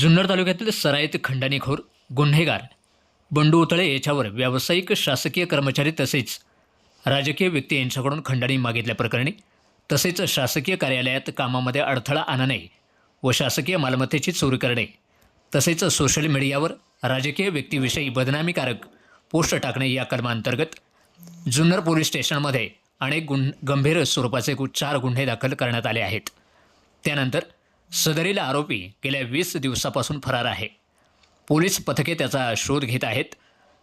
जुन्नर तालुक्यातील सराईत खंडणीखोर गुन्हेगार बंडू उतळे याच्यावर व्यावसायिक शासकीय कर्मचारी तसेच राजकीय व्यक्ती यांच्याकडून खंडणी मागितल्याप्रकरणी तसेच शासकीय कार्यालयात कामामध्ये अडथळा आणणे व शासकीय मालमत्तेची चोरी करणे तसेच सोशल मीडियावर राजकीय व्यक्तीविषयी बदनामीकारक पोस्ट टाकणे या कलमांतर्गत जुन्नर पोलीस स्टेशनमध्ये अनेक गुन गंभीर स्वरूपाचे चार गुन्हे दाखल करण्यात आले आहेत. त्यानंतर सदरील आरोपी गेल्या वीस दिवसापासून फरार आहे. पोलीस पथके त्याचा शोध घेत आहेत.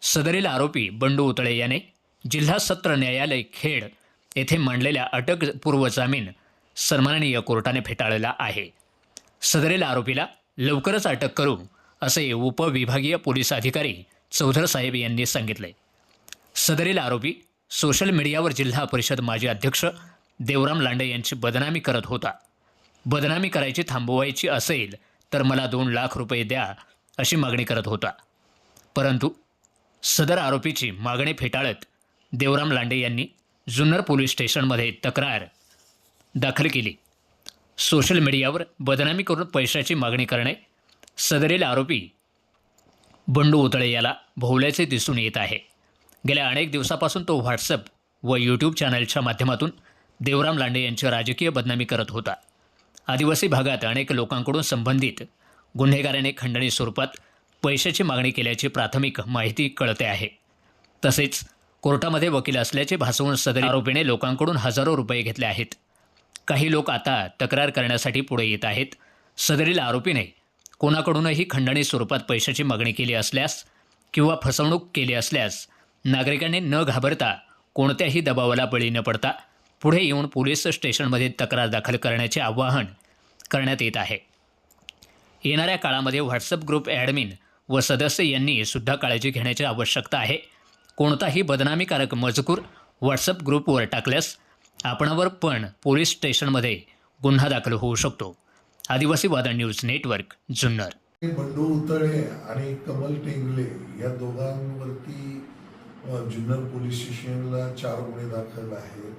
सदरील आरोपी बंडू उतळे याने जिल्हा सत्र न्यायालय खेड येथे मांडलेल्या अटकपूर्व जामीन सन्माननीय कोर्टाने फेटाळला आहे. सदरील आरोपीला लवकरच अटक करू असे उपविभागीय पोलीस अधिकारी चौधर साहेब यांनी सांगितले. सदरील आरोपी सोशल मीडियावर जिल्हा परिषद माजी अध्यक्ष देवराम लांडे यांची बदनामी करत होता. बदनामी करायची थांबवायची असेल तर मला दोन लाख रुपये द्या अशी मागणी करत होता. परंतु सदर आरोपीची मागणी फेटाळत देवराम लांडे यांनी जुन्नर पोलीस स्टेशनमध्ये तक्रार दाखल केली. सोशल मीडियावर बदनामी करून पैशाची मागणी करणे सदरील आरोपी बंडू उतळे याला भोवल्याचे दिसून येत आहे. गेल्या अनेक दिवसापासून तो व्हॉट्सअप व यूट्यूब चॅनलच्या माध्यमातून देवराम लांडे यांची राजकीय बदनामी करत होता. आदिवासी भागात अनेक लोकांकडून संबंधित गुन्हेगाराने खंडणी स्वरूपात पैशाची मागणी केल्याची प्राथमिक माहिती कळते आहे. तसेच कोर्टामध्ये वकील असल्याचे भासवून सदर आरोपीने लोकांकडून हजारो रुपये घेतले आहेत. काही लोक आता तक्रार करण्यासाठी पुढे येत आहेत. सदरील आरोपीने कोणाकडूनही खंडणी स्वरूपात पैशाची मागणी केली असल्यास किंवा फसवणूक केली असल्यास नागरिकांनी न घाबरता कोणत्याही दबावाला बळी न पडता पुढे येऊन पोलीस स्टेशनमध्ये तक्रार दाखल करण्याचे आवाहन करण्यात येत आहे. येणाऱ्या काळामध्ये व्हॉट्सअप ग्रुप ॲडमिन व सदस्य यांनी सुद्धा काळजी घेण्याची आवश्यकता आहे. कोणताही बदनामीकारक मजकूर व्हॉट्सअप ग्रुपवर टाकल्यास आपणावर पण पोलीस स्टेशनमध्ये गुन्हा दाखल होऊ शकतो. Adivasi Vadal news network Junnar. Bandu Utale आणि कमल टेंगले या दोघांवरती जुन्नर पोलीस स्टेशनला चार गुन्हे दाखल आहेत.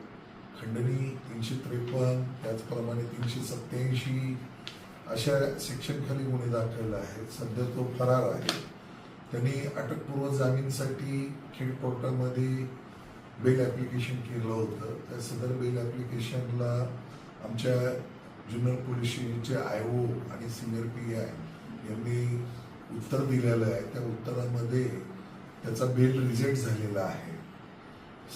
खंडणी तीनशे त्रेपन्न त्याचप्रमाणे तीनशे सत्याऐंशी अशा सेक्शनखाली गुन्हे दाखल आहेत. सध्या तो फरार आहे. त्यांनी अटकपूर्व जामीनसाठी खेड कोर्टामध्ये बेल ॲप्लिकेशन केलं होतं. त्या सदर बेल ॲप्लिकेशनला आमच्या जुन्नर पोलीस स्टेशनचे आय ओ आणि सिनियर पी आय यांनी उत्तर दिलेलं आहे. त्या उत्तरामध्ये त्याचा बेल रिजेक्ट झालेला आहे.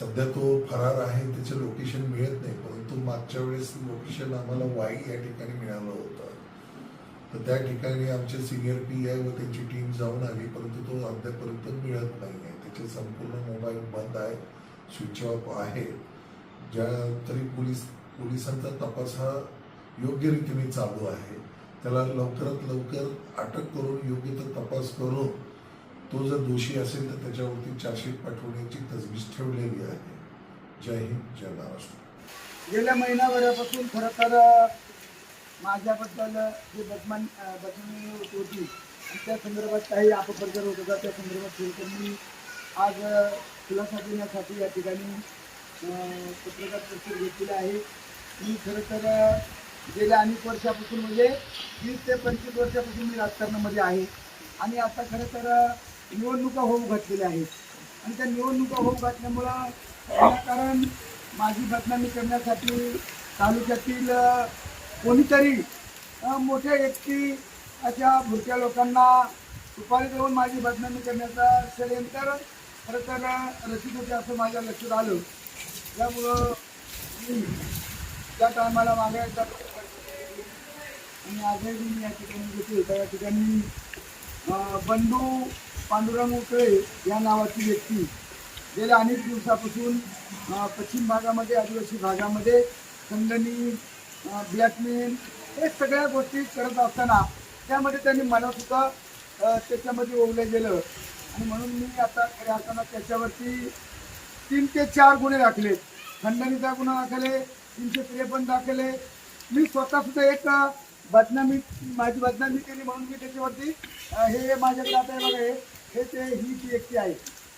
सध्या तो फरार आहे त्याचं लोकेशन मिळत नाही परंतु मागच्या वेळेस लोकेशन आम्हाला वाई या ठिकाणी मिळालं होतं. तर त्या ठिकाणी आमचे सिनियर पी आय व त्यांची टीम जाऊन आली परंतु तो अद्यापर्यंत मिळत नाही आहे. त्याचे संपूर्ण मोबाईल बंद आहे स्विच ऑफ आहे. ज्या तरी पोलीस पोलिसांचा तपास हा योग्य रीतीने चालू आहे. त्याला लवकरात लवकर अटक करून योग्य तो तपास करून तो जर दोषी असेल तर त्याच्यावरती चार्जशीट पाठवण्याची तजवीज ठेवलेली आहे. जय हिंद जय महाराष्ट्र. गेल्या महिनाभरापासून खरं तर माझ्याबद्दल जे बदमान अ, बदनामी होती आणि त्या संदर्भात काही अपप्रचार होत होता त्या संदर्भात थोडक्यात मी आज खुलासा देण्यासाठी या ठिकाणी पत्रकार परिषद घेतलेली आहे. मी खरं तर गेल्या अनेक वर्षापासून म्हणजे वीस ते पंचवीस वर्षापासून मी राजकारणामध्ये आहे. आणि आता खरं तर निवडणुका होऊ घातलेल्या आहेत. आणि त्या निवडणुका होऊ घातल्यामुळं विनाकारण माझी बदनामी करण्यासाठी तालुक्यातील कोणीतरी मोठ्या व्यक्ती अशा भुरक्या लोकांना सुपारी देऊन माझी बदनामी करण्याचा षडयंत्र खरं तर रचित होते असं माझ्या लक्षात आलं. त्यामुळं मी त्या टायमाला मागायचा आणि आजही मी या ठिकाणी घेते त्या ठिकाणी बंधू पांडुरंग उकळे या नावाची व्यक्ती. गेल्या अनेक दिवसापासून पश्चिम भागामध्ये आदिवासी भागामध्ये संगणी अ, ब्लॅकमेल हे सगळ्या गोष्टी करत असताना त्यामध्ये त्यांनी मलासुद्धा त्याच्यामध्ये ओवलं गेलं. आणि म्हणून मी आता खऱ्या असताना त्याच्यावरती तीन ते चार गुन्हे दाखले. खंडणीचा गुन्हा दाखले तीनशे त्रेपन्न दाखले. मी स्वतःसुद्धा एक बदनामी माझी बदनामी केली म्हणून मी त्याच्यावरती हे माझ्याकडे आता हे बघा हे हे ते ही ती व्यक्ती आहे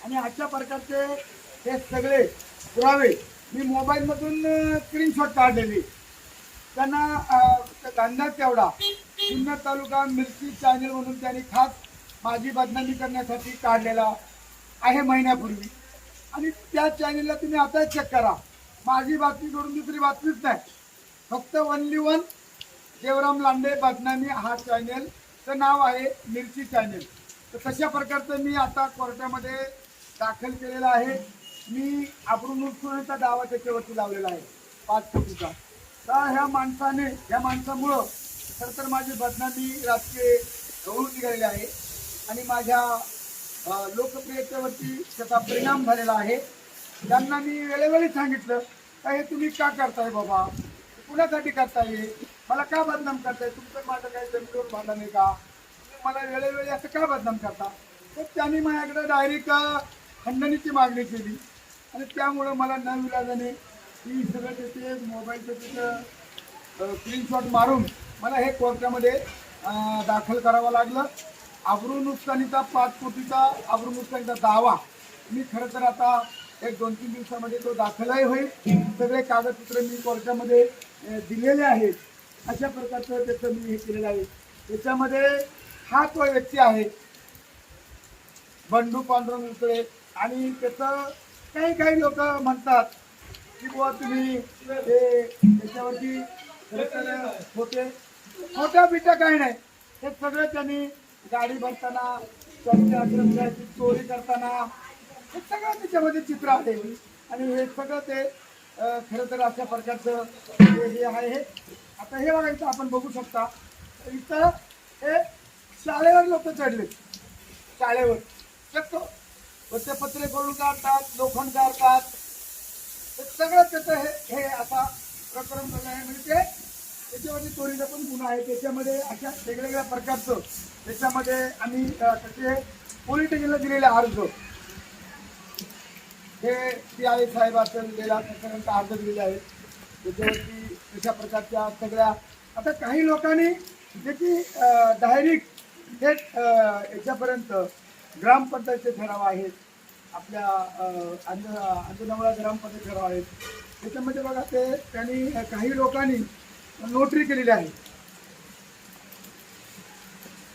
आणि अशा प्रकारचे हे सगळे पुरावे मी मोबाईलमधून स्क्रीनशॉट काढलेले. त्यांना धंदा तेवढा जुन्नर तालुका मिरची चॅनल म्हणून त्यांनी खास माझी बदनामी करण्यासाठी काढलेला आहे महिन्यापूर्वी. आणि त्या चॅनलला तुम्ही आता चेक करा. माझी बातमी करून दुसरी बातमीच नाही. फक्त वनली वन देवराम लांडे बदनामी हा चॅनेलचं नाव आहे मिरची चॅनल तर तशा प्रकारचं मी आता कोर्टामध्ये दाखल केलेलं आहे. मी आपण उत्सुकता दावा त्याच्यावरती लावलेला आहे. पाच कोटीचा. तर ह्या माणसाने ह्या माणसामुळं खरं तर माझी बदनामी राजकीय होऊन निघालेली आहे. आणि माझ्या लोकप्रियतेवरती त्याचा परिणाम झालेला आहे. त्यांना मी वेळोवेळी सांगितलं का हे तुम्ही का करताय बाबा? कुणासाठी करताय मला का बदनाम करताय? तुमचं माझं काही जमिनीवर भांडण आहे का? मला वेळोवेळी असं का बदनाम करता? तर त्यांनी माझ्याकडे डायरेक्ट खंडणीची मागणी केली. आणि त्यामुळं मला न विलाजाने ही सगळं त्याचे मोबाईलचं तिथं स्क्रीनशॉट मारून मला हे कोर्टामध्ये दाखल करावं लागलं. आबरू नुकसानीचा पाच कोटीचा आबरू नुकसानीचा दावा. मी खरं तर आता एक दोन तीन दिवसामध्ये तो दाखलही होईल. सगळे कागदपत्र मी कोर्टामध्ये दिलेले आहेत. अशा प्रकारचं त्याचं मी हे केलेलं आहे. त्याच्यामध्ये हा तो व्यक्ती आहे. बंडू पांडुरंग उतळे आणि त्याचं काही काही लोक म्हणतात की बुवा तुम्ही हे त्याच्यावरती होते. खोट्या बिट्या काही नाही. हे सगळं त्यांनी गाडी भरताना त्यांच्या ग्रंथाची चोरी करताना हे सगळं त्याच्यामध्ये चित्र आहे. आणि हे सगळं ते खरं तर अशा प्रकारचं हे हे आहे. हे आता हे बघायचं आपण बघू शकता. इथं हे शाळेवर लोक चढले. शाळेवर. शकतो वृत्तपत्रे करून काढतात लोखंड काढतात. सगळं त्याचं हे हे आता प्रकरण झालं आहे. म्हणजे ते त्याच्यामध्ये चोरीचा पण गुन्हा आहे. त्याच्यामध्ये अशा वेगवेगळ्या प्रकारचं त्याच्यामध्ये आम्ही त्याचे पोलीस स्टेशनला दिलेले अर्ज. हे पी आय साहेब असेल गेला त्याच्यानंतर अर्ज दिलेले आहेत. त्याच्यावरती अशा प्रकारच्या सगळ्या आता काही लोकांनी त्याची डायरेक्ट थेट याच्यापर्यंत ग्रामपंचायतचे ठराव आहेत. आपल्या अं, अंजनवळा ग्रामपंचायत ठराव आहेत. त्याच्यामध्ये बघा ते त्यांनी काही लोकांनी नोटरी केलेली आहे.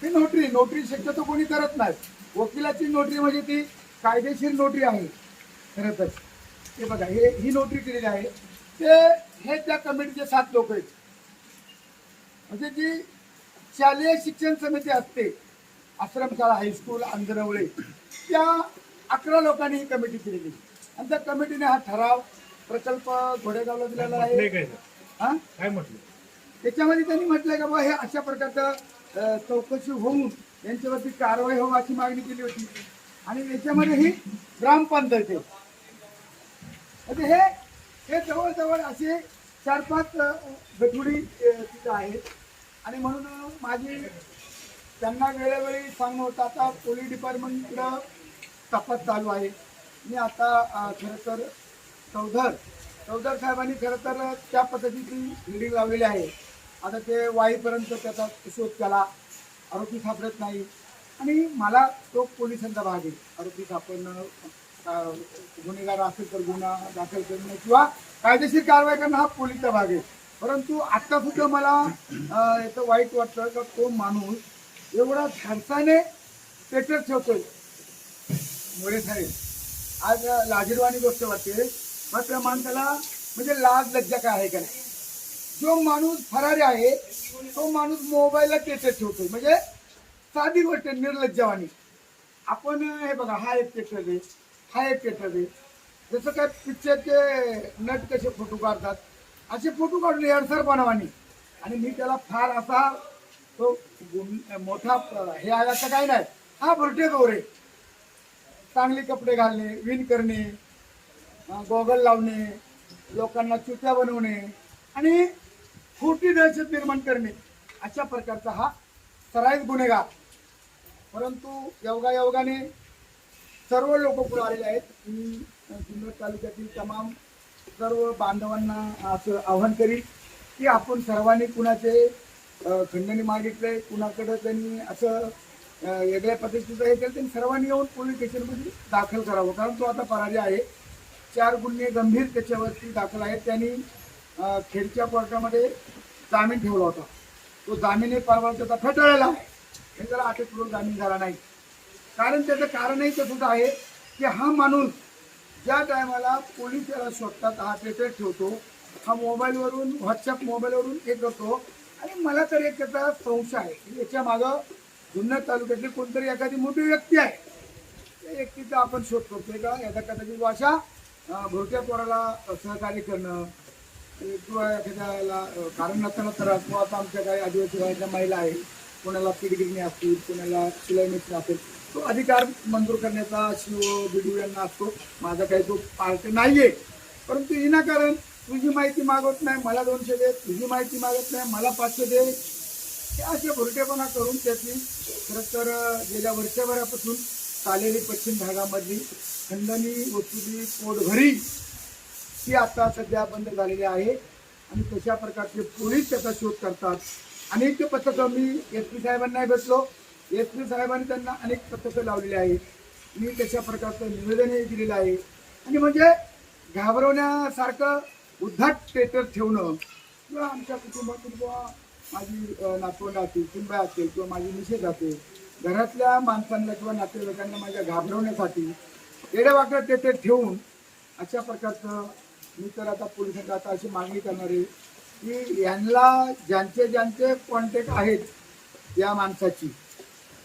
ती नोटरी नोटरी शक्यतो कोणी करत नाही. वकिलाची नोटरी म्हणजे ती कायदेशीर नोटरी आहे. खरंतर ते बघा हे ही नोटरी केलेली आहे. ते हे त्या कमिटीचे सात लोक आहेत. म्हणजे जी शालेय शिक्षण समिती असते. आश्रमशाळा हायस्कूल अंजनवळे त्या अकरा लोकांनी ही कमिटी केलेली. आणि त्या कमिटीने हा ठराव प्रकल्प घोडेगावला दिलेला आहे. हा? काय म्हटलं त्याच्यामध्ये त्यांनी म्हटलंय का बा हे अशा प्रकारचं चौकशी होऊन यांच्यावरती कारवाई व्हावी अशी मागणी केली होती. आणि याच्यामध्ये ही ग्रामपंचायत म्हणजे हे हे जवळजवळ असे चार पाच गठुडी तिथं आहेत. आणि म्हणून माझी त्यांना वेळोवेळी सांगणं होतं आता पोलीस डिपार्टमेंटकडं तपास चालू आहे. मी आता खरं तर चौधर चौधर साहेबांनी खरं तर त्या पद्धतीची हिडिंग लावलेली आहे. आता ते वाईपर्यंत त्याचा शोध केला. आरोपी सापडत नाही. आणि मला तो पोलिसांचा भाग आहे. आरोपी सापडणं गुन्हेगार असेल तर गुन्हा दाखल करणं किंवा कायदेशीर कारवाई करणं हा पोलीसचा भाग आहे. परंतु आता सुद्धा मला याचं वाईट वाटतं का तो माणूस एवढा धाडसाने पेटर ठेवतोय. मोरे साहेब आज लाजीरवाणी गोष्ट वाटते. मात्र माणसाला म्हणजे लाज लज्जा काय आहे का नाही? जो माणूस फरारी आहे तो माणूस मोबाईलला टेटर ठेवतोय. म्हणजे साधी गोष्ट निर्लज्जावाणी. निर्लज्जवाणी आपण हे बघा हा एक पेटर आहे. हा एक पेटर आहे. जसं काय पिक्चरचे नट कसे फोटो काढतात असे फोटो काढले अडसर बनवानी आणि मी त्याला फार असा तो गुण- मोठा हे आहे असं काही नाही. हा भरटे गौरे. चांगले कपडे घालणे विण करणे गॉगल लावणे लोकांना चुत्या बनवणे आणि खोटी दहशत निर्माण करणे. अशा प्रकारचा हा सराईत गुन्हेगार. परंतु योगायोगाने सर्व लोक पुढे आलेले आहेत. मी जुन्नर तालुक्यातील तमाम सर्व बांधवांना असं आव्हान करील की आपण सर्वांनी कुणाचे खंडणी मागितले कुणाकडे त्यांनी असं वेगळ्या पद्धतीचं हे केलं त्यांनी सर्वांनी येऊन पोलीस स्टेशनमध्ये दाखल करावं. कारण तो आता पराजय आहे. चार गुन्हे गंभीर त्याच्यावरती दाखल आहेत. त्यांनी खेडच्या कोर्टामध्ये जामीन ठेवला होता. तो जामीन परवा त्याचा फेटाळलेला आहे. हे जरा अटकपूर्वक जामीन झाला नाही. कारण त्याचं कारणही तसंच आहे की हा माणूस ज्या टायमाला पोलीस त्याला शोधतात हा टेटर ठेवतो. हा मोबाईलवरून व्हॉट्सअप मोबाईलवरून हे करतो आणि मला तर एक त्याचा संशय आहे की याच्या मागं जुन्नर तालुक्यातली कोणतरी एखादी मोठी व्यक्ती आहे. त्या व्यक्तीचा आपण शोध करतोय का? एखाद्या कदाचित भाषा अं, भोरट्या पोराला सहकार्य करणं किंवा एखाद्याला कारण नसताना त्रास किंवा आता आमच्या काही आदिवासी महिला आहेत. कोणाला पिडगिरणी असतील कोणाला शिलाई असेल. तो अधिकार मंजूर करण्याचा शिव बिडू यांना असतो. माझा काही तो पार्ट नाहीये. परंतु विनाकारण तुझी माहिती मागवत नाही मला दोनशे दे. तुझी माहिती मागत नाही मला पाचशे दे. असे भुरटेपणा करून त्याची खरं तर गेल्या वर्षभरापासून चालेली पश्चिम भागामधली खंडणी वसुली पोटभरी ती आता सध्या बंद झालेली आहे. आणि तशा प्रकारचे पोलीस त्याचा शोध करतात. अनेक पथकं मी एस पी साहेबांनाही भेटलो. एस पी साहेबांनी त्यांना अनेक पथकं लावलेली आहेत. मी तशा प्रकारचं निवेदनही दिलेलं आहे. आणि म्हणजे घाबरवण्यासारखं उद्धट स्टेटस ठेवणं किंवा आमच्या कुटुंबातून किंवा माझी नातवंड असतील कुटुंबा असेल किंवा माझी मिसेस असेल घरातल्या माणसांना किंवा नातेवाईकांना माझ्या घाबरवण्यासाठी येड्यावाकडं तेथे ठेवून अशा प्रकारचं मी तर आता पोलिसांना आता अशी मागणी करणार आहे की यांना ज्यांचे ज्यांचे कॉन्टॅक्ट आहेत या माणसाची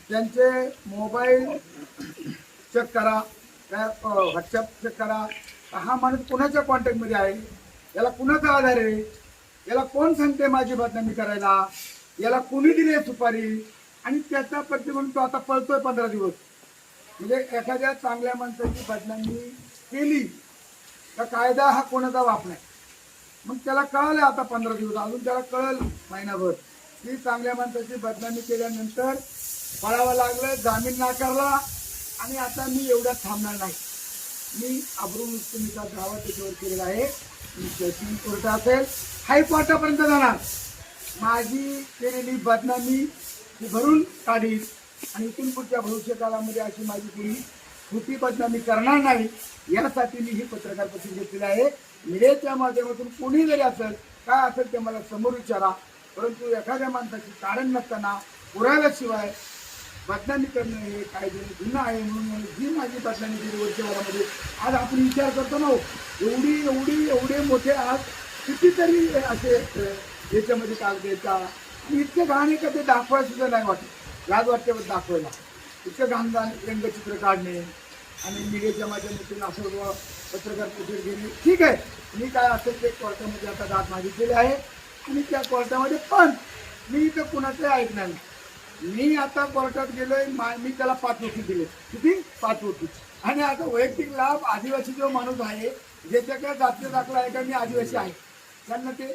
त्यांचे मोबाईल चेक करा काय व्हॉट्सअप चेक करा. हा माणूस कुणाच्या कॉन्टॅक्टमध्ये आहे? याला कुणाचा आधार आहे? याला कोण सांगते माझी बदनामी करायला? याला कुणी दिली आहे सुपारी? आणि त्याचा प्रतिबंध तो आता पळतोय पंधरा दिवस. म्हणजे एखाद्या चांगल्या माणसाची बदनामी केली तर कायदा हा कोणाचा वाप नाही. मग त्याला कळलं आता पंधरा दिवस अजून त्याला कळल महिनाभर. की चांगल्या माणसाची बदनामी केल्यानंतर पळावं लागलं जामीन नाकारला आणि आता मी एवढ्यात थांबणार नाही. मी अब्रुल मुस्लिमीचा दावा त्याच्यावर केलेला आहे. मी सेशन कोर्ट असेल. हायकोर्टापर्यंत जाणार. माझी केलेली बदनामी मी भरून काढील आणि इथून पुढच्या भविष्य काळामध्ये अशी माझी कुणी कृती बदनामी करणार नाही यासाठी मी ही पत्रकार परिषद घेतलेली आहे. मीडियाच्या माध्यमातून कोणी जरी असेल काय असेल ते मला समोर विचारा. परंतु एखाद्या माणसाची कारण नसताना पुराव्याशिवाय बदनामी करणं हे कायद्याने गुन्हा आहे म्हणून जी माझी बदनामी केली वर्षभरामध्ये आज आपण विचार करतो ना हो, एवढी एवढी एवढे मोठे आज कितीतरी असे याच्यामध्ये कागद येतात आणि इतके घाण का ते दाखवायला सुद्धा नाही वाटत. लाज वाटते दाखवायला. इतकं घाण घाण व्यंगचित्र काढणे आणि मीडियाच्या माध्यमातून असं पत्रकार परिषद घेणे. ठीक आहे. मी काय असेल ते कोर्टामध्ये आता दाद मागितलेली आहे. आणि त्या कोर्टामध्ये पण मी इथं कुणाचं ऐकणार नाही. मी आता कोर्टात गेलोय मा- मी त्याला पाच वर्ष दिले. किती? पाच वर्ष. आणि आता वैयक्तिक लाभ आदिवासी जो माणूस आहे ज्याच्याकडे जातीय दाखला आहे का मी आदिवासी आहे. त्यांना ते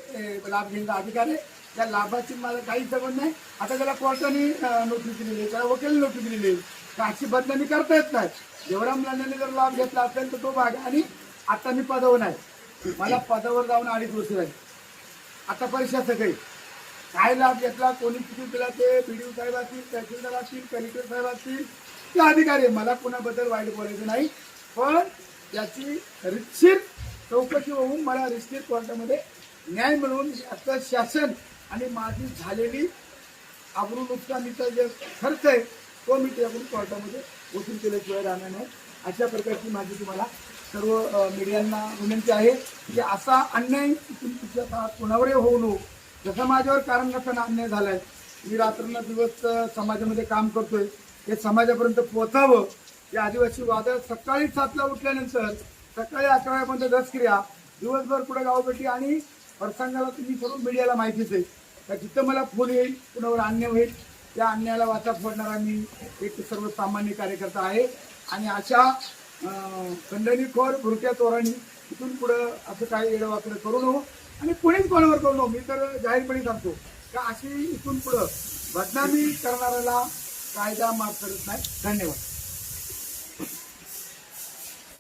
लाभ घेण्याचा अधिकार आहे. त्या लाभाची मला काही संबंध नाही. आता त्याला कोर्टाने नोटीस दिलेली आहे त्याला वकील नोटीस दिलेली आहे. का अशी बदनामी करता येत नाही. जेवढा मुलांनी जर लाभ घेतला असेल तर तो भाग. आणि आता मी पदावर नाही मला पदावर जाऊन अडीच वर्ष झाली. आता परीक्षा सगळी काय लाभ घेतला कोणी किती दिला ते बीडीओ साहेब असतील तहसीलदार असतील कलेक्टर साहेब असतील ते अधिकारी आहे. मला कुणाबद्दल वाईट बोलायचं नाही पण त्याची रितशीर चौकशी होऊन मला रितशीर कोर्टामध्ये न्याय मिळवून आता शासन आणि माझी झालेली आबरू नुकसानीचा जे खर्च आहे तो मी त्याकडून कोर्टामध्ये वसूल केल्याशिवाय राहणार नाही अशा प्रकारची माझी तुम्हाला सर्व मीडियांना विनंती आहे की असा अन्याय इथून काळात कोणावरही होऊ नको जसं माझ्यावर कारण नसताना अन्याय झालाय मी रात्रीला दिवस समाजामध्ये काम करतोय हे समाजापर्यंत पोचावं हे आदिवासी वादळ सकाळी सातला उठल्यानंतर सकाळी अकरा वाजेपर्यंत दसक्रिया दिवसभर पुढे गावपेटी आणि प्रसंगाला तुम्ही सर्व मीडियाला माहितीच आहे. का जिथं मला फोन येईल कुणावर अन्याय होईल त्या अन्यायाला वाचा फोडणारा मी एक सर्वसामान्य कार्यकर्ता आहे. आणि अशा खंडणीखोर भुरक्या चोरांनी इथून पुढं असं काही येडवाकडं करू नको आणि कोणीच कोणावर करू नको मी तर जाहीरपणे सांगतो का अशी इथून पुढं बदनामी करणाऱ्याला कायदा माफ करत नाही. धन्यवाद.